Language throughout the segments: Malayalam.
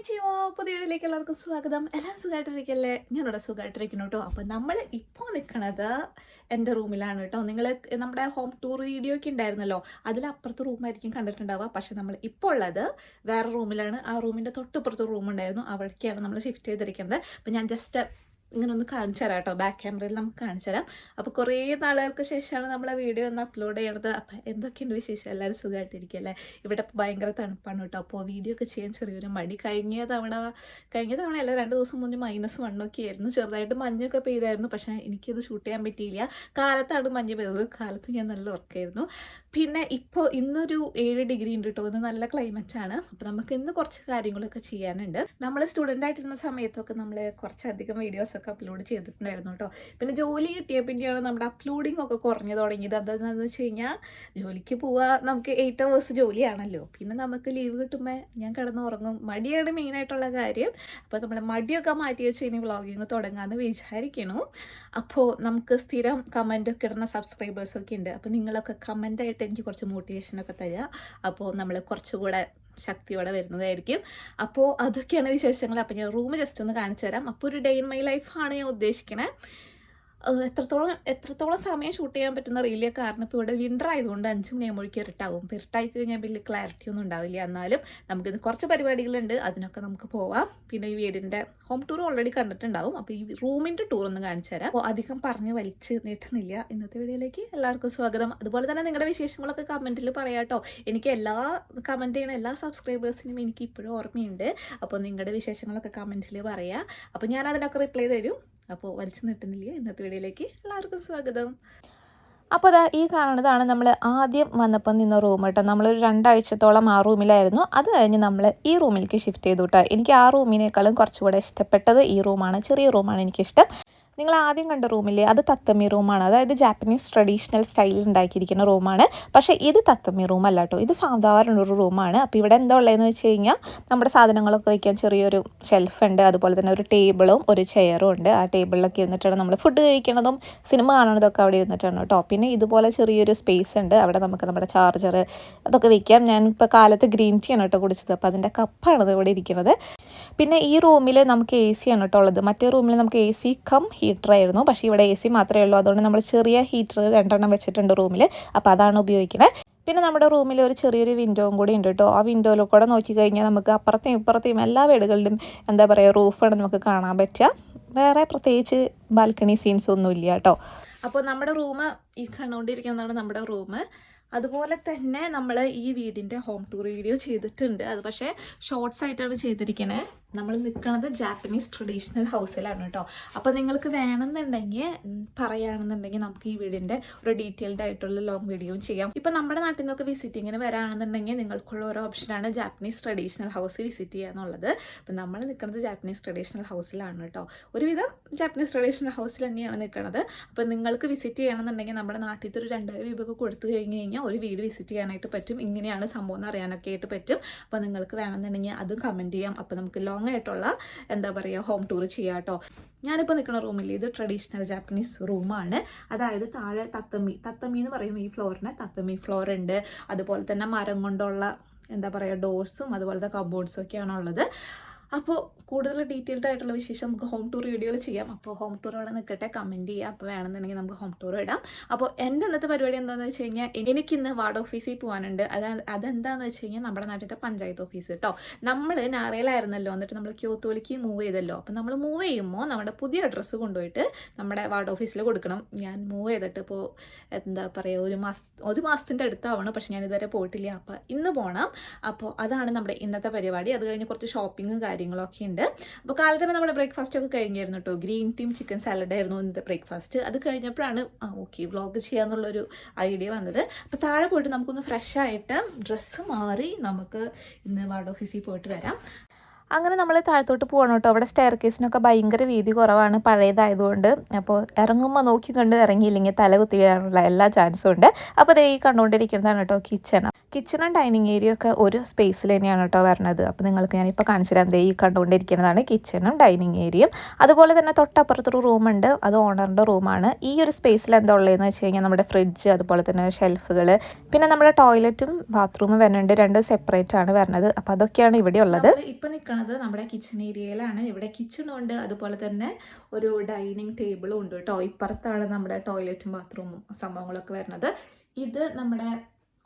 കൊനിച്ചിവോ പുതിയ വീഡിയോയിലേക്ക് എല്ലാവർക്കും സ്വാഗതം. എല്ലാവരും സുഖമായിട്ടിരിക്കല്ലേ ഞാനിവിടെ സുഖമായിട്ടിരിക്കുന്നു കേട്ടോ. അപ്പം നമ്മൾ ഇപ്പോൾ നിൽക്കണത് എന്റെ റൂമിലാണ് കേട്ടോ. നിങ്ങൾ നമ്മുടെ ഹോം ടൂർ വീഡിയോ ഒക്കെ ഉണ്ടായിരുന്നല്ലോ അതിലപ്പുറത്ത് റൂമായിരിക്കും കണ്ടിട്ടുണ്ടാവുക. പക്ഷെ നമ്മൾ ഇപ്പോൾ ഉള്ളത് വേറെ റൂമിലാണ്. ആ റൂമിന്റെ തൊട്ടിപ്പുറത്ത് റൂം ഉണ്ടായിരുന്നു അവിടേക്കാണ് നമ്മൾ ഷിഫ്റ്റ് ചെയ്തിരിക്കുന്നത്. അപ്പം ഞാൻ ജസ്റ്റ് ഇങ്ങനെ ഒന്ന് കാണിച്ചു തരാം കേട്ടോ. ബാക്ക് ക്യാമറയിൽ നമുക്ക് കാണിച്ചു തരാം. അപ്പോൾ കുറേ നാളുകൾക്ക് ശേഷമാണ് നമ്മൾ ആ വീഡിയോ ഒന്ന് അപ്ലോഡ് ചെയ്യണത്. അപ്പം എന്തൊക്കെയുണ്ട് വിശേഷം? എല്ലാവരും സുഖമായിട്ടിരിക്കുകയല്ലേ ഇവിടെ ഇപ്പോൾ ഭയങ്കര തണുപ്പാണ് കേട്ടോ. അപ്പോൾ വീഡിയോ ഒക്കെ ചെയ്യാൻ ചെറിയൊരു മടി. കഴിഞ്ഞ തവണ കഴിഞ്ഞ തവണ അല്ല രണ്ട് ദിവസം മുന്നേ മൈനസ് വണ്ണൊക്കെ ആയിരുന്നു. ചെറുതായിട്ട് മഞ്ഞൊക്കെ പെയ്തായിരുന്നു. പക്ഷേ എനിക്കത് ഷൂട്ട് ചെയ്യാൻ പറ്റിയില്ല. കാലത്താണ് മഞ്ഞ് പെയ്തത്. കാലത്ത് ഞാൻ നല്ല ഉറക്കായിരുന്നു. പിന്നെ ഇപ്പോൾ ഇന്നൊരു ഏഴ് ഡിഗ്രി ഉണ്ട് കേട്ടോ ഇന്ന് നല്ല ക്ലൈമറ്റ് ആണ്. അപ്പോൾ നമുക്ക് ഇന്ന് കുറച്ച് കാര്യങ്ങളൊക്കെ ചെയ്യാനുണ്ട്. നമ്മൾ സ്റ്റുഡന്റ് ആയിട്ടിരുന്ന സമയത്തൊക്കെ നമ്മൾ കുറച്ചധികം വീഡിയോസ് ഒക്കെ അപ്ലോഡ് ചെയ്തിട്ടുണ്ടായിരുന്നു കേട്ടോ പിന്നെ ജോലി കിട്ടിയ പിന്നെയാണ് നമ്മുടെ അപ്ലോഡിംഗ് ഒക്കെ കുറഞ്ഞു തുടങ്ങിയത്. എന്താണെന്ന് വെച്ച് കഴിഞ്ഞാൽ ജോലിക്ക് പോവാ നമുക്ക് എയ്റ്റ് അവേഴ്സ് ജോലിയാണല്ലോ. പിന്നെ നമുക്ക് ലീവ് കിട്ടുമ്പോൾ ഞാൻ കിടന്ന് ഉറങ്ങും മടിയാണ് മെയിനായിട്ടുള്ള കാര്യം. അപ്പോൾ നമ്മൾ മടിയൊക്കെ മാറ്റി വെച്ച് ഇനി വ്ളോഗിങ് തുടങ്ങാമെന്ന് വിചാരിക്കണു. അപ്പോൾ നമുക്ക് സ്ഥിരം കമന്റ് ഒക്കെ ഇടുന്ന സബ്സ്ക്രൈബേഴ്സൊക്കെ ഉണ്ട്. അപ്പോൾ നിങ്ങളൊക്കെ കമന്റായിട്ട് എനിക്ക് കുറച്ച് മോട്ടിവേഷനൊക്കെ തരിക അപ്പോൾ നമ്മൾ കുറച്ചുകൂടെ ശക്തിയോടെ വരുന്നതായിരിക്കും. അപ്പോൾ അതൊക്കെയാണ് വിശേഷങ്ങൾ. അപ്പോൾ ഞാൻ റൂം ജസ്റ്റ് ഒന്ന് കാണിച്ചു തരാം അപ്പോൾ ഒരു ഡേ ഇൻ മൈ ലൈഫാണ് ഞാൻ ഉദ്ദേശിക്കണേ. ഏഹ് എത്രത്തോളം എത്രത്തോളം സമയം ഷൂട്ട് ചെയ്യാൻ പറ്റുന്ന റീലിയ കാരണം ഇപ്പോൾ ഇവിടെ വിന്റർ ആയതുകൊണ്ട് അഞ്ച് മണിയാകുമ്പോഴേക്ക് ഇരുട്ടാവും. ഇപ്പോൾ ഇരുട്ടായി കഴിഞ്ഞാൽ വലിയ ക്ലാരിറ്റി ഒന്നും ഉണ്ടാവില്ല. എന്നാലും നമുക്കിത് കുറച്ച് പരിപാടികളുണ്ട്. അതിനൊക്കെ നമുക്ക് പോവാം. പിന്നെ ഈ വീടിന്റെ ഹോം ടൂർ ഓൾറെഡി കണ്ടിട്ടുണ്ടാവും. അപ്പോൾ ഈ റൂമിന്റെ ടൂർ ഒന്ന് കാണിച്ചു തരാം. അപ്പോൾ അധികം പറഞ്ഞ് വലിച്ച് നീട്ടുന്നില്ല. ഇന്നത്തെ വീഡിയോയിലേക്ക് എല്ലാവർക്കും സ്വാഗതം. അതുപോലെ തന്നെ നിങ്ങളുടെ വിശേഷങ്ങളൊക്കെ കമന്റിൽ പറയാട്ടോ എനിക്ക് എല്ലാ കമന്റ് ചെയ്യുന്ന എല്ലാ സബ്സ്ക്രൈബേഴ്സിനും എനിക്ക് ഇപ്പോഴും ഓർമ്മയുണ്ട്. അപ്പോൾ നിങ്ങളുടെ വിശേഷങ്ങളൊക്കെ കമന്റിൽ പറയാം. അപ്പോൾ ഞാൻ അതിനൊക്കെ റിപ്ലൈ തരും. അപ്പോൾ വലിച്ചു നീട്ടുന്നില്ല. ഇന്നത്തെ വീഡിയോയിലേക്ക് എല്ലാവർക്കും സ്വാഗതം. അപ്പോൾ അതാ ഈ കാണുന്നതാണ് നമ്മൾ ആദ്യം വന്നപ്പം നിന്ന റൂം കേട്ടോ. നമ്മളൊരു രണ്ടാഴ്ചത്തോളം ആ റൂമിലായിരുന്നു. അത് കഴിഞ്ഞ് നമ്മൾ ഈ റൂമിലേക്ക് ഷിഫ്റ്റ് ചെയ്തു കേട്ടോ. എനിക്ക് ആ റൂമിനേക്കാളും കുറച്ചുകൂടെ ഇഷ്ടപ്പെട്ടത് ഈ റൂമാണ്. ചെറിയ റൂമാണ് എനിക്കിഷ്ടം. നിങ്ങൾ ആദ്യം കണ്ട റൂമില്ലേ? അത് തത്തമ്മി റൂമാണ്. അതായത് ജാപ്പനീസ് ട്രഡീഷണൽ സ്റ്റൈലിൽ ഉണ്ടാക്കിയിരിക്കുന്ന റൂമാണ്. പക്ഷേ ഇത് തത്തമ്മി റൂം അല്ല കേട്ടോ. ഇത് സാധാരണ ഒരു റൂമാണ്. അപ്പോൾ ഇവിടെ എന്താ ഉള്ളതെന്ന് വെച്ച് കഴിഞ്ഞാൽ നമ്മുടെ സാധനങ്ങളൊക്കെ വയ്ക്കാൻ ചെറിയൊരു ഷെൽഫ് ഉണ്ട്. അതുപോലെ തന്നെ ഒരു ടേബിളും ഒരു ചെയറും ഉണ്ട്. ആ ടേബിളിലൊക്കെ ഇരുന്നിട്ടാണ് നമ്മൾ ഫുഡ് കഴിക്കണതും സിനിമ കാണണതൊക്കെ അവിടെ ഇരുന്നിട്ടാണ് കേട്ടോ. പിന്നെ ഇതുപോലെ ചെറിയൊരു സ്പേസ് ഉണ്ട്. അവിടെ നമുക്ക് നമ്മുടെ ചാർജർ അതൊക്കെ വെക്കാം ഞാനിപ്പോൾ കാലത്ത് ഗ്രീൻ ടീ ആണ് കേട്ടോ കുടിച്ചത്. അപ്പോൾ അതിന്റെ കപ്പാണ് ഇവിടെ ഇരിക്കുന്നത് പിന്നെ ഈ റൂമിൽ നമുക്ക് എ സി ആണ് കേട്ടോ ഉള്ളത്. മറ്റേ റൂമിൽ നമുക്ക് എ സി കം ഹീറ്റർ ആയിരുന്നു. പക്ഷേ ഇവിടെ എ സി മാത്രമേ ഉള്ളൂ. അതുകൊണ്ട് നമ്മൾ ചെറിയ ഹീറ്റർ രണ്ടെണ്ണം വെച്ചിട്ടുണ്ട് റൂമിൽ അപ്പോൾ അതാണ് ഉപയോഗിക്കുന്നത് പിന്നെ നമ്മുടെ റൂമിൽ ഒരു ചെറിയൊരു വിൻഡോയും കൂടി ഉണ്ട് കേട്ടോ ആ വിൻഡോയിൽ കൂടെ നോക്കി കഴിഞ്ഞാൽ നമുക്ക് അപ്പുറത്തെയും ഇപ്പുറത്തെയും എല്ലാ വീടുകളിലും എന്താ പറയുക റൂഫാണ് നമുക്ക് കാണാൻ പറ്റുക വേറെ പ്രത്യേകിച്ച് ബാൽക്കണി സീൻസ് ഒന്നുമില്ല കേട്ടോ അപ്പോൾ നമ്മുടെ റൂം ഈ കണ്ടുകൊണ്ടിരിക്കുന്നതാണ് നമ്മുടെ റൂം അതുപോലെ തന്നെ നമ്മൾ ഈ വീടിന്റെ ഹോം ടൂർ വീഡിയോ ചെയ്തിട്ടുണ്ട്. അത് പക്ഷേ ഷോർട്സ് ആയിട്ടാണ് ചെയ്തിരിക്കുന്നത് നമ്മൾ നിൽക്കുന്നത് ജാപ്പനീസ് ട്രഡീഷണൽ ഹൗസിലാണ് കേട്ടോ അപ്പോൾ നിങ്ങൾക്ക് വേണമെന്നുണ്ടെങ്കിൽ പറയുകയാണെന്നുണ്ടെങ്കിൽ നമുക്ക് ഈ വീടിന്റെ ഒരു ഡീറ്റെയിൽഡ് ആയിട്ടുള്ള ലോങ് വീഡിയോയും ചെയ്യാം. ഇപ്പോൾ നമ്മുടെ നാട്ടിൽ നിന്നൊക്കെ വിസിറ്റിങ്ങിന് വരാണെന്നുണ്ടെങ്കിൽ നിങ്ങൾക്കുള്ള ഒരു ഓപ്ഷനാണ് ജാപ്പനീസ് ട്രഡീഷണൽ ഹൗസ് വിസിറ്റ് ചെയ്യുക എന്നുള്ളത്. അപ്പം നമ്മൾ നിൽക്കുന്നത് ജാപ്പനീസ് ട്രഡീഷണൽ ഹൗസിലാണ് കേട്ടോ ഒരുവിധം ജാപ്പനീസ് ട്രഡീഷണൽ ഹൗസിൽ തന്നെയാണ് നിൽക്കുന്നത് അപ്പോൾ നിങ്ങൾക്ക് വിസിറ്റ് ചെയ്യണമെന്നുണ്ടെങ്കിൽ നമ്മുടെ നാട്ടിൽ ഒരു രണ്ടായിരം രൂപയൊക്കെ കൊടുത്തു കഴിഞ്ഞ് കഴിഞ്ഞാൽ ഒരു വീട് വിസിറ്റ് ചെയ്യാനായിട്ട് പറ്റും. ഇങ്ങനെയാണ് സംഭവം എന്ന് അറിയാനൊക്കെ ആയിട്ട് പറ്റും. അപ്പോൾ നിങ്ങൾക്ക് വേണമെന്നുണ്ടെങ്കിൽ അതും കമന്റ് ചെയ്യാം. അപ്പോൾ നമുക്ക് ലോങ് ആയിട്ടുള്ള എന്താ പറയുക ഹോം ടൂർ ചെയ്യാം കേട്ടോ. ഞാനിപ്പോൾ നിൽക്കുന്ന റൂമിൽ ഇത് ട്രഡീഷണൽ ജാപ്പനീസ് റൂമാണ് അതായത് താഴെ തത്തമ്മി. തത്തമ്മി എന്ന് പറയും ഈ ഫ്ലോറിന് തത്തമ്മി ഫ്ലോർ ഉണ്ട്. അതുപോലെ തന്നെ മരം കൊണ്ടുള്ള എന്താ പറയുക ഡോർസും അതുപോലത്തെ കബോർഡ്സും ഒക്കെയാണ് ഉള്ളത്. അപ്പോൾ കൂടുതൽ ഡീറ്റെയിൽഡ് ആയിട്ടുള്ള വിശേഷം നമുക്ക് ഹോം ടൂർ വീഡിയോയിൽ ചെയ്യാം. അപ്പോൾ ഹോം ടൂർ അവിടെ നിൽക്കട്ടെ കമന്റ് ചെയ്യുക അപ്പോൾ വേണമെന്നുണ്ടെങ്കിൽ നമുക്ക് ഹോം ടൂർ ഇടാം. അപ്പോൾ എന്റെ ഇന്നത്തെ പരിപാടി എന്താണെന്ന് വെച്ച് കഴിഞ്ഞാൽ എനിക്കിന്ന് വാർഡ് ഓഫീസിൽ പോകാനുണ്ട് അത് അതെന്താണെന്ന് വെച്ച് കഴിഞ്ഞാൽ നമ്മുടെ നാട്ടിലത്തെ പഞ്ചായത്ത് ഓഫീസ് കേട്ടോ നമ്മൾ നാറയിലായിരുന്നല്ലോ എന്നിട്ട് നമ്മൾ ക്യോത്തോലിക്ക് മൂവ് ചെയ്തല്ലോ. അപ്പോൾ നമ്മൾ മൂവ് ചെയ്യുമ്പോൾ നമ്മുടെ പുതിയ അഡ്രസ്സ് കൊണ്ടുപോയിട്ട് നമ്മുടെ വാർഡ് ഓഫീസിൽ കൊടുക്കണം. ഞാൻ മൂവ് ചെയ്തിട്ട് ഇപ്പോൾ എന്താ പറയുക ഒരു മാസം ഒരു മാസത്തിന്റെ അടുത്താവണം. പക്ഷേ ഞാൻ ഇതുവരെ പോയിട്ടില്ല. അപ്പോൾ ഇന്ന് പോകണം അപ്പോൾ അതാണ് നമ്മുടെ ഇന്നത്തെ പരിപാടി. അത് കഴിഞ്ഞ് കുറച്ച് ഷോപ്പിങ്ങും കാര്യങ്ങളൊക്കെ ഉണ്ട്. അപ്പോൾ കാലത്ത് തന്നെ നമ്മുടെ ബ്രേക്ക്ഫാസ്റ്റ് ഒക്കെ കഴിഞ്ഞായിരുന്നു കേട്ടോ ഗ്രീൻ ടീം ചിക്കൻ സാലഡ് ആയിരുന്നു ഇന്നത്തെ ബ്രേക്ക്ഫാസ്റ്റ് അത് കഴിഞ്ഞപ്പോഴാണ് ഓക്കെ വ്ളോഗ് ചെയ്യാന്നുള്ളൊരു ഐഡിയ വന്നത്. അപ്പോൾ താഴെ പോയിട്ട് നമുക്കൊന്ന് ഫ്രഷ് ആയിട്ട് ഡ്രസ്സ് മാറി നമുക്ക് ഇന്ന് വാർഡ് ഓഫീസിൽ പോയിട്ട് വരാം. അങ്ങനെ നമ്മൾ താഴത്തോട്ട് പോകണം കേട്ടോ അവിടെ സ്റ്റെയർ കേസിനൊക്കെ ഭയങ്കര വീതി കുറവാണ് പഴയതായതുകൊണ്ട്. അപ്പോൾ ഇറങ്ങുമ്പോൾ നോക്കിക്കൊണ്ട് കണ്ട് ഇറങ്ങിയില്ലെങ്കിൽ തല കുത്തി വീഴാനുള്ള എല്ലാ ചാൻസും ഉണ്ട്. അപ്പോൾ ദേ ഈ കണ്ടുകൊണ്ടിരിക്കുന്നതാണ് കേട്ടോ കിച്ചൺ കിച്ചണും ഡൈനിങ് ഏരിയ ഒക്കെ ഒരു സ്പേസിൽ തന്നെയാണ് കേട്ടോ വരണത്. അപ്പോൾ നിങ്ങൾക്ക് ഞാനിപ്പോൾ കാണിച്ചു തരാം. ഈ കണ്ടുകൊണ്ടിരിക്കുന്നതാണ് കിച്ചണും ഡൈനിങ് ഏരിയയും അതുപോലെ തന്നെ തൊട്ടപ്പുറത്തൊരു റൂമുണ്ട് അത് ഓണറിന്റെ റൂമാണ് ഈ ഒരു സ്പേസിൽ എന്താ ഉള്ളതെന്ന് വെച്ച് കഴിഞ്ഞാൽ നമ്മുടെ ഫ്രിഡ്ജ് അതുപോലെ തന്നെ ഷെൽഫുകൾ പിന്നെ നമ്മുടെ ടോയ്ലറ്റും ബാത്റൂമും വരുന്നുണ്ട്. രണ്ട് സെപ്പറേറ്റ് ആണ് വരുന്നത് അപ്പോൾ അതൊക്കെയാണ് ഇവിടെ ഉള്ളത്. ഇപ്പോൾ നിൽക്കുന്നത് നമ്മുടെ കിച്ചൺ ഏരിയയിലാണ് ഇവിടെ കിച്ചണും ഉണ്ട്. അതുപോലെ തന്നെ ഒരു ഡൈനിങ് ടേബിളും ഉണ്ട് കേട്ടോ ഇപ്പുറത്താണ് നമ്മുടെ ടോയ്ലറ്റും ബാത്റൂമും സംഭവങ്ങളൊക്കെ വരുന്നത് ഇത് നമ്മുടെ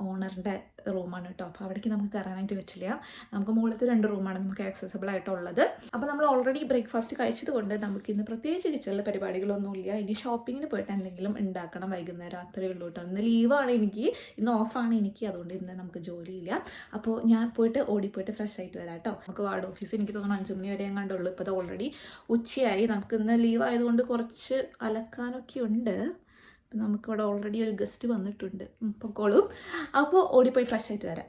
ഓണറിന്റെ റൂമാണ് കേട്ടോ അപ്പോൾ അവിടേക്ക് നമുക്ക് കയറാനായിട്ട് പറ്റില്ല. നമുക്ക് മുകളിലത്തെ രണ്ട് റൂമാണ് നമുക്ക് ആക്സസബിൾ ആയിട്ടുള്ളത്. അപ്പോൾ നമ്മൾ ഓൾറെഡി ബ്രേക്ക്ഫാസ്റ്റ് കഴിച്ചത് കൊണ്ട് നമുക്ക് ഇന്ന് പ്രത്യേകിച്ച് കിച്ചണിൽ പരിപാടികളൊന്നുമില്ല ഇനി ഷോപ്പിങ്ങിന് പോയിട്ട് എന്തെങ്കിലും ഉണ്ടാക്കണം വൈകുന്നേരം. അത്രയേ ഉള്ളൂ കേട്ടോ ഇന്ന് ലീവാണ് എനിക്ക്. ഇന്ന് ഓഫാണ് എനിക്ക്. അതുകൊണ്ട് ഇന്ന് നമുക്ക് ജോലിയില്ല. അപ്പോൾ ഞാൻ പോയിട്ട് ഓടിപ്പോയിട്ട് ഫ്രഷ് ആയിട്ട് വരാം കേട്ടോ നമുക്ക് വാർഡ് ഓഫീസ് എനിക്ക് തോന്നുന്നു അഞ്ച് മണി വരെ കണ്ടുള്ളൂ ഇപ്പോൾ അത് ഓൾറെഡി ഉച്ചയായി. നമുക്ക് ഇന്ന് ലീവ് ആയതുകൊണ്ട് കുറച്ച് അലക്കാനൊക്കെ ഉണ്ട്. നമുക്കിവിടെ ഓൾറെഡി ഒരു ഗസ്റ്റ് വന്നിട്ടുണ്ട്. പൊക്കോളും. അപ്പോൾ ഓടിപ്പോയി ഫ്രഷ് ആയിട്ട് വരാം.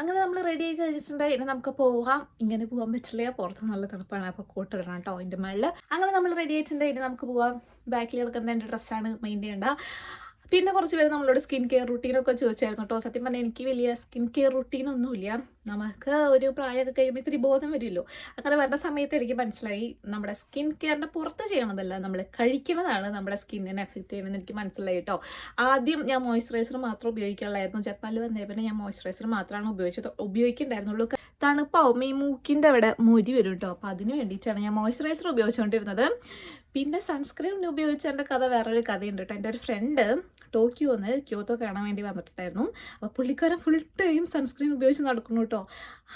അങ്ങനെ നമ്മൾ റെഡി ആയി കഴിഞ്ഞിട്ടുണ്ടെങ്കിൽ ഇനി നമുക്ക് പോകാം ഇങ്ങനെ പോകാൻ പറ്റില്ല. പുറത്ത് നല്ല തണുപ്പാണ്. അപ്പോൾ കോട്ട് ഇടണം കേട്ടോ അതിന്റെ മേളിൽ അങ്ങനെ നമ്മൾ റെഡി ആയിട്ടുണ്ടായി നമുക്ക് പോകാം ബാക്കിൽ കിടക്കുന്ന എന്റെ ഡ്രസ്സാണ് മെയിന്റെ ചെയ്യേണ്ട. പിന്നെ കുറച്ച് പേര് നമ്മളോട് സ്കിൻ കെയർ റുട്ടീനൊക്കെ ചോദിച്ചായിരുന്നു കേട്ടോ സത്യം പറഞ്ഞാൽ എനിക്ക് വലിയ സ്കിൻ കെയർ റുട്ടീനൊന്നുമില്ല നമുക്ക് ഒരു പ്രായമൊക്കെ കഴിയുമ്പോൾ ഇത്തിരി ബോധം വരുമല്ലോ. അങ്ങനെ വരുന്ന സമയത്ത് എനിക്ക് മനസ്സിലായി നമ്മുടെ സ്കിൻ കെയറിന്റെ പുറത്ത് ചെയ്യണതല്ല നമ്മൾ കഴിക്കുന്നതാണ് നമ്മുടെ സ്കിന്നിനെ എഫക്റ്റ് ചെയ്യണമെന്ന് എനിക്ക് മനസ്സിലായി കേട്ടോ ആദ്യം ഞാൻ മോയ്സ്ചറൈസർ മാത്രം ഉപയോഗിക്കാനുള്ളായിരുന്നു ജപ്പാനിൽ വന്നേ പിന്നെ ഞാൻ മോയ്സ്ചറൈസർ മാത്രമാണ് ഉപയോഗിച്ചത് ഉപയോഗിക്കണ്ടായിരുന്നുള്ളൂ. തണുപ്പാവും ഈ മൂക്കിന്റെ അവിടെ മുരി വരും കേട്ടോ അപ്പോൾ അതിന് വേണ്ടിയിട്ടാണ് ഞാൻ മോയ്സ്ചറൈസർ ഉപയോഗിച്ചുകൊണ്ടിരുന്നത് പിന്നെ സൺസ്ക്രീൻ ഉപയോഗിച്ചതിന്റെ കഥ വേറൊരു കഥയുണ്ട് കേട്ടോ എന്റെ ഒരു ഫ്രണ്ട് ടോക്കിയോന്ന് ക്യോത്തോ കാണാൻ വേണ്ടി വന്നിട്ടുണ്ടായിരുന്നു. അപ്പോൾ പുള്ളിക്കാരൻ ഫുൾ ടൈം സൺസ്ക്രീൻ ഉപയോഗിച്ച് നടക്കുന്നു കേട്ടോ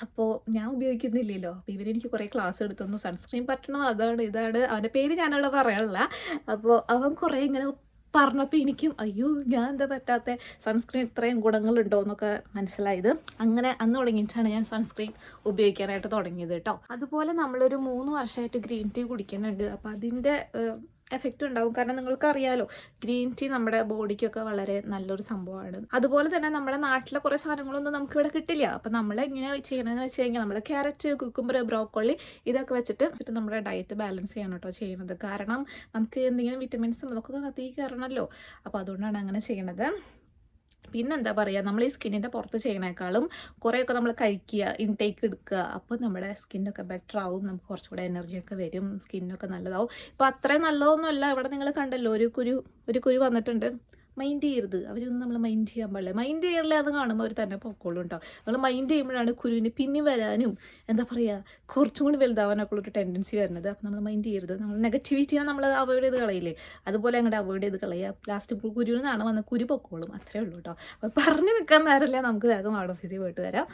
അപ്പോൾ ഞാൻ ഉപയോഗിക്കുന്നില്ലല്ലോ. അപ്പോൾ ഇവരെനിക്ക് കുറേ ക്ലാസ് എടുത്തു സൺസ്ക്രീൻ പറ്റണം? അതാണ് ഇതാണ്. അവന്റെ പേര് ഞാനവിടെ പറയാനില്ല. അപ്പോൾ അവൻ കുറേ ഇങ്ങനെ പറഞ്ഞപ്പോൾ എനിക്കും അയ്യോ ഞാൻ എന്താ പറ്റാത്ത? സൺസ്ക്രീൻ ഇത്രയും ഗുണങ്ങളുണ്ടോ? എന്നൊക്കെ മനസ്സിലായത്. അങ്ങനെ അന്ന് തുടങ്ങിയിട്ടാണ് ഞാൻ സൺസ്ക്രീൻ ഉപയോഗിക്കാനായിട്ട് തുടങ്ങിയത് കേട്ടോ. അതുപോലെ നമ്മളൊരു മൂന്ന് വർഷമായിട്ട് ഗ്രീൻ ടീ കുടിക്കുന്നുണ്ട്. അപ്പോൾ അതിന്റെ എഫക്റ്റ് ഉണ്ടാവും. കാരണം നിങ്ങൾക്ക് അറിയാലോ ഗ്രീൻ ടീ നമ്മുടെ ബോഡിക്കൊക്കെ വളരെ നല്ലൊരു സംഭവമാണ്. അതുപോലെ തന്നെ നമ്മുടെ നാട്ടിലെ കുറേ സാധനങ്ങളൊന്നും നമുക്ക് ഇവിടെ കിട്ടില്ല. അപ്പം നമ്മൾ എങ്ങനെ ചെയ്യണമെന്ന് വെച്ച് കഴിഞ്ഞാൽ നമ്മൾ ക്യാരറ്റ് കുക്കുംബർ ബ്രോക്കോളി ഇതൊക്കെ വെച്ചിട്ട് വെച്ചിട്ട് നമ്മുടെ ഡയറ്റ് ബാലൻസ് ചെയ്യണം കേട്ടോ ചെയ്യുന്നത് കാരണം നമുക്ക് എന്തെങ്കിലും വിറ്റമിൻസും അതൊക്കെ കത്തി അപ്പോൾ അതുകൊണ്ടാണ് അങ്ങനെ ചെയ്യണത്. പിന്നെന്താ പറയുക നമ്മൾ ഈ സ്കിന്നിന്റെ പുറത്ത് ചെയ്യണേക്കാളും കുറേയൊക്കെ നമ്മൾ കഴിക്കുക ഇൻടേക്ക് എടുക്കുക അപ്പോൾ നമ്മുടെ സ്കിന്നൊക്കെ ബെറ്റർ ആവും നമുക്ക് കുറച്ചുകൂടെ എനർജിയൊക്കെ വരും സ്കിന്നൊക്കെ നല്ലതാവും. ഇപ്പോൾ അത്രയും നല്ലതൊന്നുമല്ല ഇവിടെ നിങ്ങൾ കണ്ടല്ലോ ഒരു കുരു ഒരു കുരു വന്നിട്ടുണ്ട്. മൈൻഡ് ചെയ്യരുത്. അവരൊന്നും നമ്മൾ മൈൻഡ് ചെയ്യാൻ പാടില്ല. മൈൻഡ് ചെയ്യണില്ല അത് കാണുമ്പോൾ അവർ തന്നെ പൊക്കോളും കേട്ടോ നമ്മൾ മൈൻഡ് ചെയ്യുമ്പോഴാണ് കുരുവിന് പിന്നെ വരാനും എന്താ പറയുക കുറച്ചും കൂടി വലുതാവാനൊക്കെ ഒരു ടെൻഡൻസി വരുന്നത്. അപ്പോൾ നമ്മൾ മൈൻഡ് ചെയ്യരുത്. നമ്മൾ നെഗറ്റിവിറ്റിയാണ് നമ്മൾ അവോയ്ഡ് ചെയ്ത് കളയില്ലേ അതുപോലെ അങ്ങോട്ട് അവോയ്ഡ് ചെയ്ത് കളയുക ലാസ്റ്റ് ഇപ്പോൾ കുരുവിൽ നിന്നാണ് വന്ന കുരു പൊക്കോളും. അത്രേ ഉള്ളൂ കേട്ടോ അപ്പോൾ പറഞ്ഞു നിൽക്കാൻ നേരമല്ല നമുക്ക് വേഗം ആട് ഓഫീസിൽ പോയിട്ട് വരാം.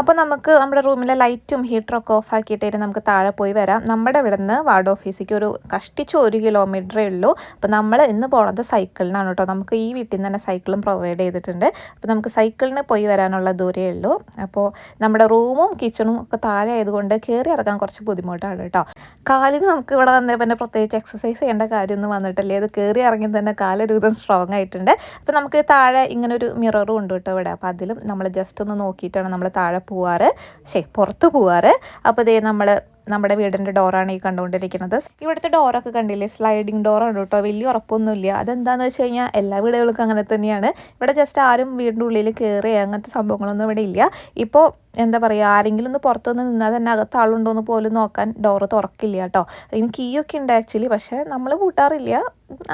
അപ്പോൾ നമുക്ക് നമ്മുടെ റൂമിലെ ലൈറ്റും ഹീറ്ററും ഒക്കെ ഓഫ് ആക്കിയിട്ട് നമുക്ക് താഴെ പോയി വരാം. നമ്മുടെ ഇവിടെ നിന്ന് വാർഡ് ഓഫീസിലേക്ക് ഒരു കഷ്ടിച്ച് ഒരു കിലോമീറ്ററേ ഉള്ളൂ. അപ്പോൾ നമ്മൾ ഇന്ന് പോണത് സൈക്കിളിനാണ് കേട്ടോ നമുക്ക് ഈ വീട്ടിൽ നിന്ന് തന്നെ സൈക്കിളും പ്രൊവൈഡ് ചെയ്തിട്ടുണ്ട്. അപ്പോൾ നമുക്ക് സൈക്കിളിന് പോയി വരാനുള്ള ദൂരമേ ഉള്ളൂ. അപ്പോൾ നമ്മുടെ റൂമും കിച്ചണും ഒക്കെ താഴെ ആയതുകൊണ്ട് കയറി ഇറങ്ങാൻ കുറച്ച് ബുദ്ധിമുട്ടാണ് കേട്ടോ. കാലിന് നമുക്ക് ഇവിടെ വന്നേ പിന്നെ പ്രത്യേകിച്ച് എക്സസൈസ് ചെയ്യേണ്ട കാര്യമൊന്നും വന്നിട്ടില്ലേ. അത് കയറി ഇറങ്ങി തന്നെ കാലൊരുവിധം സ്ട്രോങ് ആയിട്ടുണ്ട്. അപ്പോൾ നമുക്ക് താഴെ ഇങ്ങനെ ഒരു മിററും ഉണ്ട് കേട്ടോ ഇവിടെ. അപ്പോൾ അതിലും നമ്മൾ ജസ്റ്റ് ഒന്ന് നോക്കിയിട്ടാണ് നമ്മൾ താഴെ പോവാറ്. ശരി പുറത്ത് പോവാറ്. അപ്പോൾ ഇതേ നമ്മൾ നമ്മുടെ വീടിന്റെ ഡോറാണ് ഈ കണ്ടുകൊണ്ടിരിക്കുന്നത്. ഇവിടുത്തെ ഡോറൊക്കെ കണ്ടില്ലേ? സ്ലൈഡിങ് ഡോറാണ് കേട്ടോ. വലിയ ഉറപ്പൊന്നുമില്ല. അതെന്താന്ന് വെച്ച് കഴിഞ്ഞാൽ എല്ലാ വീടുകൾക്കും അങ്ങനെ തന്നെയാണ്. ഇവിടെ ജസ്റ്റ് ആരും വീടിന്റെ ഉള്ളിൽ കയറി അങ്ങനത്തെ സംഭവങ്ങളൊന്നും ഇവിടെ ഇല്ല. ഇപ്പോൾ എന്താ പറയുക ആരെങ്കിലും ഒന്ന് പുറത്തുനിന്ന് നിന്നാൽ തന്നെ അകത്ത് ആളുണ്ടോ എന്ന് പോലും നോക്കാൻ ഡോറ് തുറക്കില്ല കേട്ടോ. അതിന് കീയൊക്കെ ഉണ്ട് ആക്ച്വലി പക്ഷേ നമ്മൾ കൂട്ടാറില്ല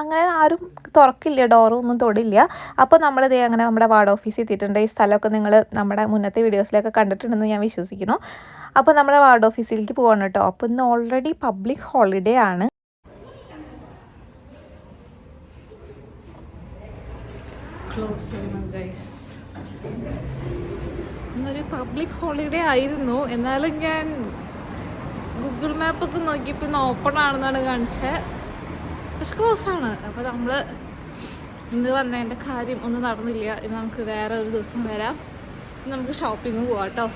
അങ്ങനെ ആരും തുറക്കില്ല ഡോറും ഒന്നും തൊടില്ല. അപ്പോൾ നമ്മളിതേ അങ്ങനെ നമ്മുടെ വാർഡ് ഓഫീസിൽ എത്തിയിട്ടുണ്ട്. ഈ സ്ഥലമൊക്കെ നിങ്ങൾ നമ്മുടെ മുന്നത്തെ വീഡിയോസിലൊക്കെ കണ്ടിട്ടുണ്ടെന്ന് ഞാൻ വിശ്വസിക്കുന്നു. അപ്പോൾ നമ്മുടെ വാർഡ് ഓഫീസിലേക്ക് പോകണം കേട്ടോ. അപ്പോൾ ഇന്ന് ഓൾറെഡി പബ്ലിക് ഹോളിഡേ ആണ്. ക്ലോസ് ചെയ്യണം ഗൈസ് ഇന്നൊരു പബ്ലിക് ഹോളിഡേ ആയിരുന്നു. എന്നാലും ഞാൻ ഗൂഗിൾ മാപ്പൊക്കെ നോക്കിയപ്പോൾ ഇന്ന് ഓപ്പൺ ആണെന്നാണ് കാണിച്ചത് പക്ഷെ ക്ലോസ് ആണ്. അപ്പോൾ നമ്മൾ ഇന്ന് വന്നതിന്റെ കാര്യം ഒന്നും നടന്നില്ല. ഇന്ന് നമുക്ക് വേറെ ഒരു ദിവസം വരാം. നമുക്ക് ഷോപ്പിംഗ് പോവാം കേട്ടോ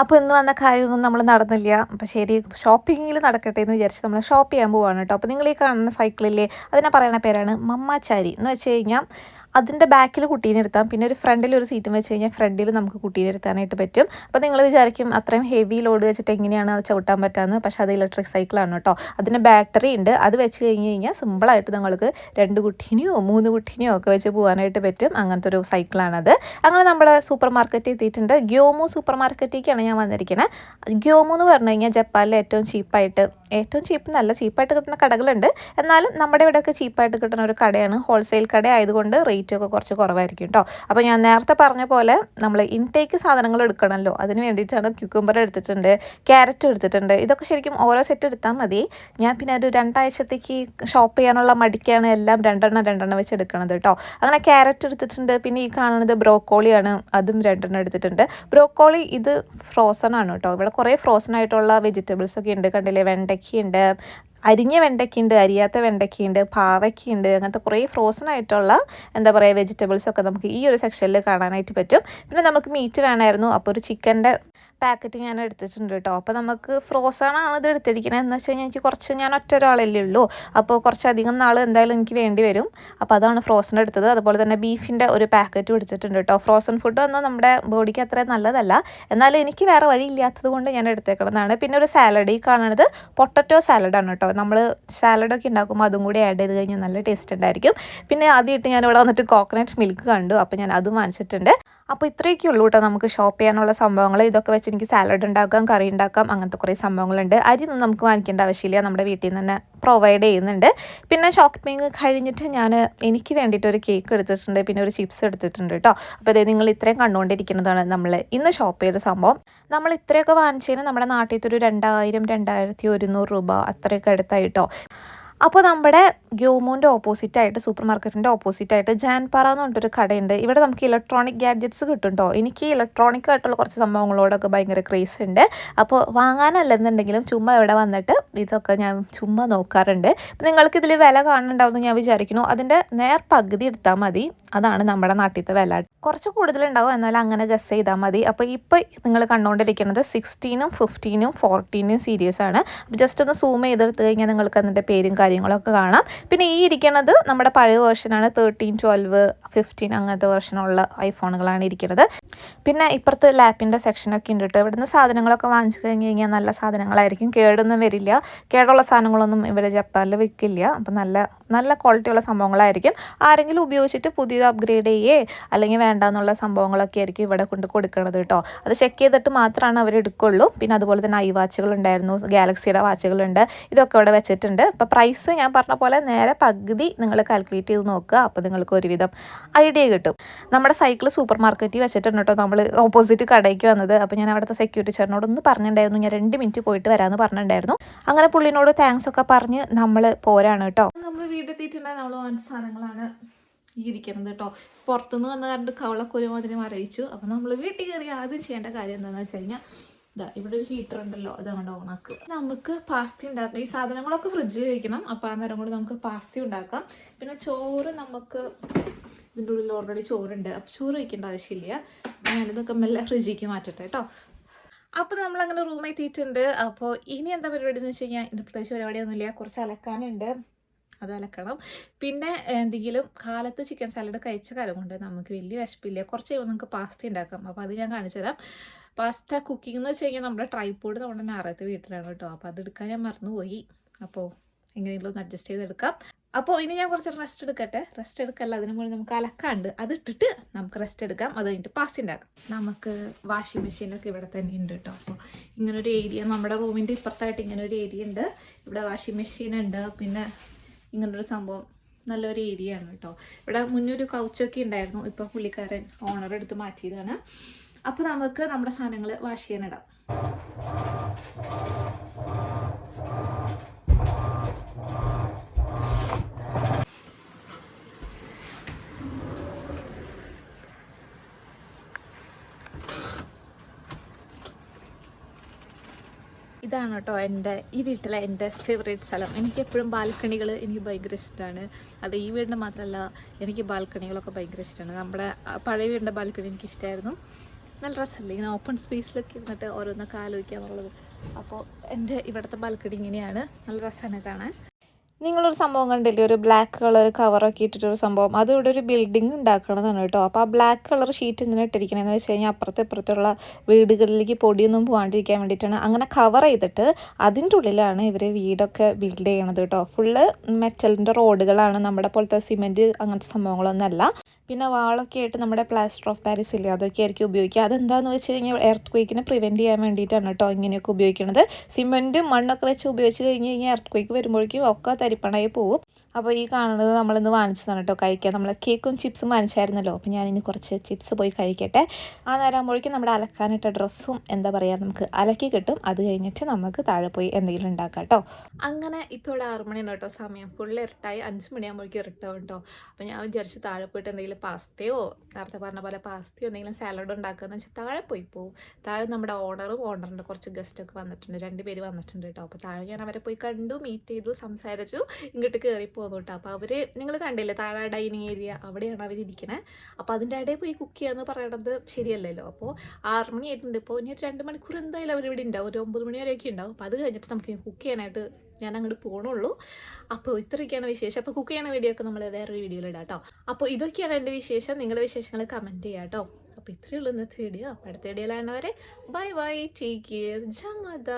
അപ്പോൾ ഇന്ന് വന്ന കാര്യമൊന്നും നമ്മൾ നടന്നില്ല. അപ്പോൾ ശരി ഷോപ്പിങ്ങിൽ നടക്കട്ടെ എന്ന് വിചാരിച്ച് നമ്മൾ ഷോപ്പ് ചെയ്യാൻ പോവാണ് കേട്ടോ അപ്പോൾ നിങ്ങൾ ഈ കാണുന്ന സൈക്കിളില്ലേ അതിനെ പറയുന്ന പേരാണ് മമ്മാച്ചാരി. എന്ന് വെച്ച് കഴിഞ്ഞാൽ അതിന്റെ ബാക്കിൽ കുട്ടീനെ ഇരുത്താം. പിന്നെ ഒരു ഫ്രണ്ടിൽ ഒരു സീറ്റും വെച്ച് കഴിഞ്ഞാൽ ഫ്രണ്ടിൽ നമുക്ക് കുട്ടീനെ ഇരുത്താനായിട്ട് പറ്റും. അപ്പോൾ നിങ്ങൾ വിചാരിക്കും അത്രയും ഹെവി ലോഡ് വെച്ചിട്ട് എങ്ങനെയാണ് അത് ചവിട്ടാൻ പറ്റാമെന്ന് പക്ഷേ അത് ഇലക്ട്രിക് സൈക്കിളാണ് കേട്ടോ അതിന് ബാറ്ററി ഉണ്ട്. അത് വെച്ച് കഴിഞ്ഞ് കഴിഞ്ഞാൽ സിമ്പിളായിട്ട് നിങ്ങൾക്ക് രണ്ട് കുട്ടീനെയോ മൂന്ന് കുട്ടീനെയോ ഒക്കെ വെച്ച് പോകാനായിട്ട് പറ്റും. അങ്ങനത്തെ ഒരു സൈക്കിളാണത് അങ്ങനെ നമ്മുടെ സൂപ്പർ മാർക്കറ്റിൽ എത്തിയിട്ടുണ്ട്. ഗ്യോമു സൂപ്പർ മാർക്കറ്റിലേക്കാണ് ഞാൻ വന്നിരിക്കുന്നത് ഗ്യോമു എന്ന് പറഞ്ഞു കഴിഞ്ഞാൽ ജപ്പാനിലെ ഏറ്റവും ചീപ്പായിട്ട് ഏറ്റവും ചീപ്പ് നല്ല ചീപ്പായിട്ട് കിട്ടുന്ന കടകളുണ്ട്. എന്നാലും നമ്മുടെ ഇവിടെയൊക്കെ ചീപ്പായിട്ട് കിട്ടുന്ന ഒരു കടയാണ്. ഹോൾസെയിൽ കട ആയതുകൊണ്ട് റേറ്റും ഒക്കെ കുറച്ച് കുറവായിരിക്കും കേട്ടോ അപ്പോൾ ഞാൻ നേരത്തെ പറഞ്ഞ പോലെ നമ്മൾ ഇൻടേക്ക് സാധനങ്ങൾ എടുക്കണമല്ലോ അതിന് വേണ്ടിയിട്ടാണ് ക്യൂക്കുംബർ എടുത്തിട്ടുണ്ട് ക്യാരറ്റ് എടുത്തിട്ടുണ്ട്. ഇതൊക്കെ ശരിക്കും ഓരോ സെറ്റ് എടുത്താൽ മതി. ഞാൻ പിന്നെ ഒരു രണ്ടാഴ്ചത്തേക്ക് ഷോപ്പ് ചെയ്യാനുള്ള മടിക്കാണ് എല്ലാം രണ്ടെണ്ണം രണ്ടെണ്ണം വെച്ച് എടുക്കണത് കേട്ടോ അങ്ങനെ ക്യാരറ്റ് എടുത്തിട്ടുണ്ട് പിന്നെ ഈ കാണുന്നത് ബ്രോക്കോളിയാണ് അതും രണ്ടെണ്ണം എടുത്തിട്ടുണ്ട്. ബ്രോക്കോളി ഇത് ഫ്രോസൺ ആണ് കേട്ടോ ഇവിടെ കുറേ ഫ്രോസൺ ആയിട്ടുള്ള വെജിറ്റബിൾസ് ഒക്കെ ഉണ്ട്. കണ്ടില്ലേ? വെണ്ടയ്ക്കയുണ്ട് അരിഞ്ഞ വെണ്ടയ്ക്കുണ്ട് അരിയാത്ത വെണ്ടയ്ക്കുണ്ട് പാവയ്ക്കുണ്ട് അങ്ങനത്തെ കുറേ ഫ്രോസൺ ആയിട്ടുള്ള എന്താ പറയുക വെജിറ്റബിൾസ് ഒക്കെ നമുക്ക് ഈ ഒരു സെക്ഷനിൽ കാണാനായിട്ട് പറ്റും. പിന്നെ നമുക്ക് മീറ്റ് വേണമായിരുന്നു. അപ്പോൾ ഒരു ചിക്കന്റെ പാക്കറ്റ് ഞാൻ എടുത്തിട്ടുണ്ട് കേട്ടോ അപ്പോൾ നമുക്ക് ഫ്രോസൺ ആണ് ഇത് എടുത്തിരിക്കുന്നത് എന്ന് വെച്ച് കഴിഞ്ഞാൽ എനിക്ക് കുറച്ച് ഞാൻ ഒറ്റ ഒരാളല്ലേ ഉള്ളൂ. അപ്പോൾ കുറച്ചധികം നാൾ എന്തായാലും എനിക്ക് വേണ്ടി വരും. അപ്പോൾ അതാണ് ഫ്രോസൺ എടുത്തത്. അതുപോലെ തന്നെ ബീഫിന്റെ ഒരു പാക്കറ്റ് എടുത്തിട്ടുണ്ട് കേട്ടോ ഫ്രോസൺ ഫുഡ് ഒന്നും നമ്മുടെ ബോഡിക്ക് അത്രയും നല്ലതല്ല. എന്നാലും എനിക്ക് വേറെ വഴിയില്ലാത്തത് കൊണ്ട് ഞാൻ എടുത്തേക്കണമെന്നാണ് പിന്നെ ഒരു സാലഡ് ഈ കാണുന്നത് പൊട്ടറ്റോ സാലഡാണ് കേട്ടോ നമ്മൾ സാലഡൊക്കെ ഉണ്ടാക്കുമ്പോൾ അതും കൂടി ആഡ് ചെയ്ത് കഴിഞ്ഞാൽ നല്ല ടേസ്റ്റ് ഉണ്ടായിരിക്കും. പിന്നെ ആദ്യമായിട്ട് ഞാൻ ഇവിടെ വന്നിട്ട് കോക്കനട്ട് മിൽക്ക് കണ്ടു. അപ്പോൾ ഞാൻ അതും വാങ്ങിച്ചിട്ടുണ്ട്. അപ്പോൾ ഇത്രയൊക്കെ ഉള്ളൂ കേട്ടോ നമുക്ക് ഷോപ്പ് ചെയ്യാനുള്ള സംഭവങ്ങൾ ഇതൊക്കെ വെച്ച് എനിക്ക് സാലഡ് ഉണ്ടാക്കാം കറി ഉണ്ടാക്കാം അങ്ങനത്തെ കുറേ സംഭവങ്ങളുണ്ട്. അരി ഒന്നും നമുക്ക് വാങ്ങിക്കേണ്ട ആവശ്യമില്ല. നമ്മുടെ വീട്ടിൽ നിന്ന് തന്നെ പ്രൊവൈഡ് ചെയ്യുന്നുണ്ട്. പിന്നെ ഷോപ്പിംഗ് കഴിഞ്ഞിട്ട് ഞാൻ എനിക്ക് വേണ്ടിയിട്ട് ഒരു കേക്ക് എടുത്തിട്ടുണ്ട്. പിന്നെ ഒരു ചിപ്സ് എടുത്തിട്ടുണ്ട് കേട്ടോ അപ്പോൾ അതായത് നിങ്ങൾ ഇത്രയും കണ്ടുകൊണ്ടിരിക്കുന്നതാണ് നമ്മൾ ഇന്ന് ഷോപ്പ് ചെയ്ത സംഭവം. നമ്മൾ ഇത്രയൊക്കെ വാങ്ങിച്ചതിന് നമ്മുടെ നാട്ടിൽ ഒരു രണ്ടായിരം രണ്ടായിരത്തി ഒരുന്നൂറ് രൂപ അത്രയൊക്കെ എടുത്തായിട്ടോ അപ്പോൾ നമ്മുടെ ഗ്യൂമോന്റെ ഓപ്പോസിറ്റായിട്ട് സൂപ്പർ മാർക്കറ്റിന്റെ ഓപ്പോസിറ്റായിട്ട് ജാൻപാറ എന്ന് പറഞ്ഞിട്ടൊരു കടയുണ്ട്. ഇവിടെ നമുക്ക് ഇലക്ട്രോണിക് ഗാഡ്ജറ്റ്സ് കിട്ടും എനിക്ക് ഇലക്ട്രോണിക് ആയിട്ടുള്ള കുറച്ച് സംഭവങ്ങളോടൊക്കെ ഭയങ്കര ക്രേസ് ഉണ്ട്. അപ്പോൾ വാങ്ങാനല്ലെന്നുണ്ടെങ്കിലും ചുമ്മാ ഇവിടെ വന്നിട്ട് ഇതൊക്കെ ഞാൻ ചുമ്മാ നോക്കാറുണ്ട്. അപ്പോൾ നിങ്ങൾക്ക് ഇതിൽ വില കാണുന്നുണ്ടാവുമെന്ന് ഞാൻ വിചാരിക്കുന്നു. അതിന്റെ നേർ പകുതി എടുത്താൽ മതി. അതാണ് നമ്മുടെ നാട്ടിലത്തെ വില. കുറച്ച് കൂടുതലുണ്ടാവും എന്നാൽ അങ്ങനെ ഗസ് ചെയ്താൽ മതി. അപ്പോൾ ഇപ്പോൾ നിങ്ങൾ കണ്ടുകൊണ്ടിരിക്കുന്നത് സിക്സ്റ്റീനും ഫിഫ്റ്റീനും ഫോർട്ടീനും സീരീസ് ആണ്. ജസ്റ്റ് ഒന്ന് സൂം ചെയ്തെടുത്ത് കഴിഞ്ഞാൽ നിങ്ങൾക്ക് അതിന്റെ പേരും കാര്യങ്ങളൊക്കെ കാണാം. പിന്നെ ഈ ഇരിക്കുന്നത് നമ്മുടെ പഴയ വേർഷനാണ് തേർട്ടീൻ ട്വൽവ് ഫിഫ്റ്റീൻ അങ്ങനത്തെ വേർഷനുള്ള ഐഫോണുകളാണ് ഇരിക്കുന്നത്. പിന്നെ ഇപ്പുറത്ത് ലാപ്പിന്റെ സെക്ഷനൊക്കെ ഉണ്ട് കേട്ടോ ഇവിടുന്ന് സാധനങ്ങളൊക്കെ വാങ്ങിച്ചു കഴിഞ്ഞ് കഴിഞ്ഞാൽ നല്ല സാധനങ്ങളായിരിക്കും. കേടൊന്നും വരില്ല. കേടുള്ള സാധനങ്ങളൊന്നും ഇവിടെ ജപ്പാനിൽ വിൽക്കില്ല അപ്പം നല്ല നല്ല ക്വാളിറ്റിയുള്ള സംഭവങ്ങളായിരിക്കും. ആരെങ്കിലും ഉപയോഗിച്ചിട്ട് പുതിയത് അപ്ഗ്രേഡ് ചെയ്യേ അല്ലെങ്കിൽ വേണ്ട എന്നുള്ള സംഭവങ്ങളൊക്കെ ആയിരിക്കും ഇവിടെ കൊണ്ട് കൊടുക്കുന്നത് കേട്ടോ അത് ചെക്ക് ചെയ്തിട്ട് മാത്രമാണ് അവർ എടുക്കുള്ളൂ. പിന്നെ അതുപോലെ തന്നെ ഐ വാച്ചുകൾ ഉണ്ടായിരുന്നു ഗാലക്സിയുടെ വാച്ചുകളുണ്ട് ഇതൊക്കെ ഇവിടെ വെച്ചിട്ടുണ്ട്. അപ്പോൾ പ്രൈസ് ഞാൻ പറഞ്ഞ പോലെ നേരെ പകുതി നിങ്ങൾ കാൽക്കുലേറ്റ് ചെയ്ത് നോക്കുക. അപ്പോൾ നിങ്ങൾക്ക് ഒരുവിധം ഐഡിയ കിട്ടും. നമ്മുടെ സൈക്കിൾ സൂപ്പർ മാർക്കറ്റിൽ വെച്ചിട്ടുണ്ട് കേട്ടോ. നമ്മൾ ഓപ്പോസിറ്റ് കടയ്ക്ക് വന്നത്. അപ്പോൾ ഞാൻ അവിടുത്തെ സെക്യൂരിറ്റി ചേട്ടനോട് ഒന്ന് പറഞ്ഞിട്ടുണ്ടായിരുന്നു ഞാൻ രണ്ട് മിനിറ്റ് പോയിട്ട് വരാമെന്ന് പറഞ്ഞിട്ടുണ്ടായിരുന്നു അങ്ങനെ പുള്ളിനോട് താങ്ക്സ് ഒക്കെ പറഞ്ഞ് നമ്മൾ പോരാണ് കേട്ടോ. നമ്മൾ വീട്ടിലെത്തിയിട്ടുണ്ടെങ്കിൽ നമ്മൾ വാങ്ങിച്ച സാധനങ്ങളാണ് ഇരിക്കുന്നത് കേട്ടോ. പുറത്തുനിന്ന് വന്ന കണ്ട് കവളക്കൊരു അതിനെ മറയിച്ചു അപ്പം നമ്മൾ വീട്ടിൽ കയറി ആദ്യം ചെയ്യേണ്ട കാര്യം എന്താണെന്ന് വെച്ച് കഴിഞ്ഞാൽ ഇതാ ഇവിടെ ഒരു ഹീറ്റർ ഉണ്ടല്ലോ അത് അങ്ങോട്ട് ഓണാക്കുക നമുക്ക് പാസ്തി ഉണ്ടാക്കാം. ഈ സാധനങ്ങളൊക്കെ ഫ്രിഡ്ജിൽ വയ്ക്കണം അപ്പോൾ ആ നേരം കൂടി നമുക്ക് പാസ്തി ഉണ്ടാക്കാം. പിന്നെ ചോറ് നമുക്ക് ഇതിന്റെ ഉള്ളിൽ ഓൾറെഡി ചോറുണ്ട്. അപ്പോൾ ചോറ് വയ്ക്കേണ്ട ആവശ്യമില്ല. ഞാനിതൊക്കെ മെല്ലെ ഫ്രിഡ്ജിലേക്ക് മാറ്റട്ടെ കേട്ടോ അപ്പോൾ നമ്മൾ അങ്ങനെ റൂം എത്തിയിട്ടുണ്ട്. അപ്പോൾ ഇനി എന്താ പരിപാടി എന്ന് വെച്ച് കഴിഞ്ഞാൽ എന്റെ പ്രത്യേകിച്ച് പരിപാടിയൊന്നുമില്ല. കുറച്ച് അലക്കാനുണ്ട്. അത് അലക്കണം. പിന്നെ എന്തെങ്കിലും കാലത്ത് ചിക്കൻ സാലഡ് കഴിച്ച കാലം കൊണ്ട് നമുക്ക് വലിയ വിശപ്പില്ല. കുറച്ച് കഴിയുമ്പോൾ നമുക്ക് പാസ്ത ഉണ്ടാക്കാം. അപ്പോൾ അത് ഞാൻ കാണിച്ചു തരാം പാസ്ത കുക്കിംഗ് എന്ന് വെച്ച് കഴിഞ്ഞാൽ നമ്മുടെ ട്രൈപ്പോഡ് നമ്മുടെ നേരത്തെ വീട്ടിലാണ് കേട്ടോ അപ്പോൾ അതെടുക്കാൻ ഞാൻ മറന്നുപോയി. അപ്പോൾ എങ്ങനെയെങ്കിലും ഒന്ന് അഡ്ജസ്റ്റ് ചെയ്തെടുക്കാം. അപ്പോൾ ഇനി ഞാൻ കുറച്ച് റെസ്റ്റ് എടുക്കട്ടെ. റെസ്റ്റ് എടുക്കല്ല അതിന് മുകളിൽ നമുക്ക് അലക്കാണ്ട് അത് ഇട്ടിട്ട് നമുക്ക് റെസ്റ്റ് എടുക്കാം. അത് കഴിഞ്ഞിട്ട് പാസ്റ്റ് ഉണ്ടാക്കാം നമുക്ക് വാഷിംഗ് മെഷീനൊക്കെ ഇവിടെ തന്നെ ഉണ്ട് കേട്ടോ അപ്പോൾ ഇങ്ങനൊരു ഏരിയ നമ്മുടെ റൂമിന്റെ ഇപ്പുറത്തായിട്ട് ഇങ്ങനൊരു ഏരിയ ഉണ്ട് ഇവിടെ വാഷിംഗ് മെഷീൻ ഉണ്ട് പിന്നെ ഇങ്ങനൊരു സംഭവം നല്ലൊരു ഏരിയ ആണ് കേട്ടോ ഇവിടെ മുന്നൊരു കൗച്ചൊക്കെ ഉണ്ടായിരുന്നു ഇപ്പോൾ പുള്ളിക്കാരൻ ഓണർ എടുത്ത് മാറ്റിയതാണ്. അപ്പോൾ നമുക്ക് നമ്മുടെ സാധനങ്ങൾ വാഷ് ചെയ്യാനിടാം. ഇതാണ് കേട്ടോ എന്റെ ഈ വീട്ടിലെ എന്റെ ഫേവറേറ്റ് സ്ഥലം. എനിക്ക് എപ്പോഴും ബാൽക്കണികൾ എനിക്ക് ഭയങ്കര ഇഷ്ടമാണ് അത് ഈ വീടിന്റെ മാത്രമല്ല എനിക്ക് ബാൽക്കണികളൊക്കെ ഭയങ്കര ഇഷ്ടമാണ് നമ്മുടെ പഴയ വീടിന്റെ ബാൽക്കണി എനിക്ക് ഇഷ്ടമായിരുന്നു നല്ല രസമല്ലേ ഇങ്ങനെ ഓപ്പൺ സ്പേസിലൊക്കെ ഇരുന്നിട്ട് ഓരോന്നൊക്കെ ആലോചിക്കുക എന്നുള്ളത് അപ്പോൾ എന്റെ ഇവിടുത്തെ ബാൽക്കണി ഇങ്ങനെയാണ്. നല്ല രസമാണ് കാണാൻ. നിങ്ങളൊരു സംഭവം കണ്ടില്ലേ? ഒരു ബ്ലാക്ക് കളർ കവറൊക്കെ ഇട്ടിട്ടൊരു സംഭവം. അത് ഇവിടെ ഒരു ബിൽഡിംഗ് ഉണ്ടാക്കണതാണ് കേട്ടോ. അപ്പോൾ ആ ബ്ലാക്ക് കളർ ഷീറ്റ് എന്തിനാ ഇട്ടിരിക്കണമെന്ന് വെച്ച് കഴിഞ്ഞാൽ അപ്പുറത്തെ ഇപ്പുറത്തുള്ള വീടുകളിലേക്ക് പൊടിയൊന്നും പോകാണ്ടിരിക്കാൻ വേണ്ടിയിട്ടാണ്. അങ്ങനെ കവർ ചെയ്തിട്ട് അതിന്റെ ഉള്ളിലാണ് ഇവർ വീടൊക്കെ ബിൽഡ് ചെയ്യണത് കേട്ടോ. ഫുള്ള് മെറ്റലിന്റെ റോഡുകളാണ് നമ്മുടെ പോലത്തെ സിമെന്റ് അങ്ങനത്തെ സംഭവങ്ങളൊന്നുമല്ല പിന്നെ വാളൊക്കെ ആയിട്ട് നമ്മുടെ പ്ലാസ്റ്റർ ഓഫ് പാരീസ് ഇല്ലേ അതൊക്കെ ആയിരിക്കും ഉപയോഗിക്കുക. അതെന്താണെന്ന് വെച്ച് കഴിഞ്ഞാൽ എർത്ത് ക്വേക്കിനെ പ്രിവെന്റ് ചെയ്യാൻ വേണ്ടിയിട്ടാണ് കേട്ടോ ഇങ്ങനെയൊക്കെ ഉപയോഗിക്കുന്നത് സിമെന്റും മണ്ണൊക്കെ വെച്ച് ഉപയോഗിച്ച് കഴിഞ്ഞ് കഴിഞ്ഞാൽ എർത്ത് ക്വേക്ക് വരുമ്പോഴേക്കും ഒക്കെ തരിപ്പണായി പോകും അപ്പോൾ ഈ കാണുന്നത് നമ്മളിന്ന് വാങ്ങിച്ചതാണ് കേട്ടോ കഴിക്കാൻ. നമ്മൾ കേക്കും ചിപ്സും വാങ്ങിച്ചായിരുന്നല്ലോ. അപ്പോൾ ഞാനിനി കുറച്ച് ചിപ്സ് പോയി കഴിക്കട്ടെ. ആ നേരം ആകുമ്പോഴേക്കും നമ്മുടെ അലക്കാനിട്ട ഡ്രസ്സും എന്താ പറയുക നമുക്ക് അലക്കി കിട്ടും. അത് കഴിഞ്ഞിട്ട് നമുക്ക് താഴെ പോയി എന്തെങ്കിലും ഉണ്ടാക്കാം കേട്ടോ അങ്ങനെ ഇപ്പോൾ ഇവിടെ ആറുമണിയാണ് കേട്ടോ സമയം. ഫുള്ള് ഇരട്ടായി. അഞ്ച് മണിയാകുമ്പോഴേക്കും ഇരട്ടാവും കേട്ടോ അപ്പോൾ ഞാൻ വിചാരിച്ചു താഴെ പോയിട്ട് എന്തെങ്കിലും പാസ്തയോ നേരത്തെ പറഞ്ഞ പോലെ പാസ്തയോ എന്തെങ്കിലും സാലഡ് ഉണ്ടാക്കുകയെന്ന് വെച്ചാൽ താഴെ പോയി പോവും. താഴെ നമ്മുടെ ഓണറും ഓണറിന്റെ കുറച്ച് ഗസ്റ്റൊക്കെ വന്നിട്ടുണ്ട്. രണ്ട് പേര് വന്നിട്ടുണ്ട് കേട്ടോ. അപ്പോൾ താഴെ ഞാൻ അവരെ പോയി കണ്ടു മീറ്റ് ചെയ്തു സംസാരിച്ചു. ഇങ്ങോട്ട് കയറി പോന്നു കേട്ടോ. അപ്പോൾ അവർ നിങ്ങൾ കണ്ടില്ലേ താഴെ ഡൈനിങ് ഏരിയ അവിടെയാണ് അവർ ഇരിക്കണേ. അപ്പോൾ അതിന്റെ ഇടയിൽ പോയി കുക്ക് ചെയ്യാന്ന് പറയണത് ശരിയല്ലല്ലോ. അപ്പോൾ ആറ് മണി ആയിട്ടുണ്ട്. ഇപ്പോൾ ഇനി ഒരു രണ്ട് മണിക്കൂർ എന്തായാലും അവരിവിടെ ഉണ്ടാവും. ഒരു ഒമ്പത് മണി വരെയൊക്കെ ഉണ്ടാവും. അപ്പോൾ അത് കഴിഞ്ഞിട്ട് നമുക്ക് കുക്ക് ചെയ്യാനായിട്ട് ഞാൻ അങ്ങോട്ട് പോകണുള്ളൂ അപ്പോൾ ഇത്രയൊക്കെയാണ് വിശേഷം. അപ്പോൾ കുക്ക് ചെയ്യണ വീഡിയോ ഒക്കെ നമ്മൾ വേറൊരു വീഡിയോയിൽ ഇടാം കേട്ടോ അപ്പോൾ ഇതൊക്കെയാണ് എന്റെ വിശേഷം. നിങ്ങളുടെ വിശേഷങ്ങൾ കമന്റ് ചെയ്യാം കേട്ടോ. അപ്പോൾ ഇത്രയേ ഉള്ളൂ ഇന്നത്തെ വീഡിയോ അപ്പോൾ അടുത്ത വീഡിയോയിലാണ് വരെ ബൈ ബൈ ടേക്ക് കെയർ ജമദ